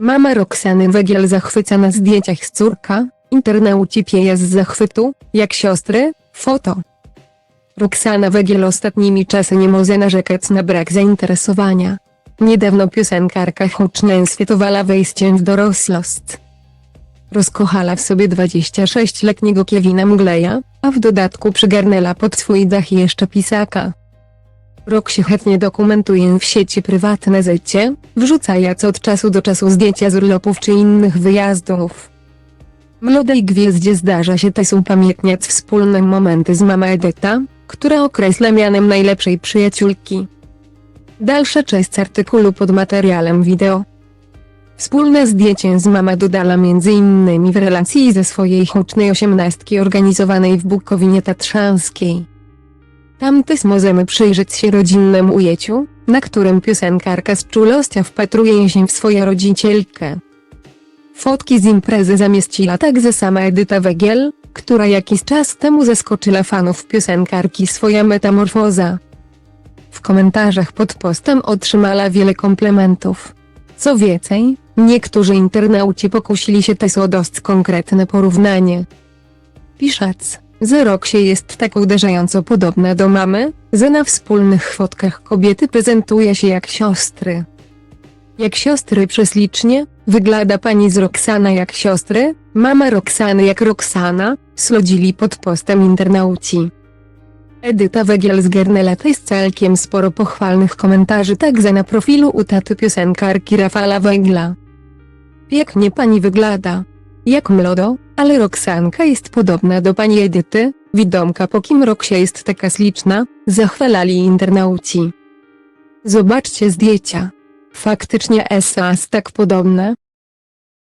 Mama Roxany Wegiel zachwyca na zdjęciach z córka, internauci pieje z zachwytu, jak siostry, foto. Roxana Wegiel ostatnimi czasy nie może narzekać na brak zainteresowania. Niedawno piosenkarka huczna świętowała wejściem w dorosłość. Rozkochała w sobie 26-letniego Kevina Mugleja, a w dodatku przygarnęła pod swój dach jeszcze pisaka. Roxy chętnie dokumentuje w sieci prywatne życie, wrzucając od czasu do czasu zdjęcia z urlopów czy innych wyjazdów. Młodej gwieździe zdarza się też upamiętniać wspólne momenty z mama Edyta, która określa mianem najlepszej przyjaciółki. Dalsza część artykułu pod materiałem wideo. Wspólne zdjęcie z mama dodala m.in. w relacji ze swojej hucznej osiemnastki organizowanej w Bukowinie Tatrzańskiej. Tam też możemy przyjrzeć się rodzinnemu ujęciu, na którym piosenkarka z czulością wpatruje się w swoją rodzicielkę. Fotki z imprezy zamieściła także sama Edyta Wegiel, która jakiś czas temu zaskoczyła fanów piosenkarki swoja metamorfoza. W komentarzach pod postem otrzymała wiele komplementów. Co więcej, niektórzy internauci pokusili się też o dość konkretne porównanie. Pisząc, że Roxie jest tak uderzająco podobna do mamy, że na wspólnych fotkach kobiety prezentuje się jak siostry. Jak siostry przeslicznie, wygląda pani z Roxana jak siostry, mama Roxany jak Roxana, slodzili pod postem internauci. Edyta Wegiel zgarnęła też całkiem sporo pochwalnych komentarzy także na profilu u taty piosenkarki Rafala Wegla. Pięknie pani wygląda. Jak młodo, ale Roxanka jest podobna do pani Edyty, widomka po kim Roxia jest taka śliczna, zachwalali internauci. Zobaczcie zdjęcia. Faktycznie Esa jest tak podobne,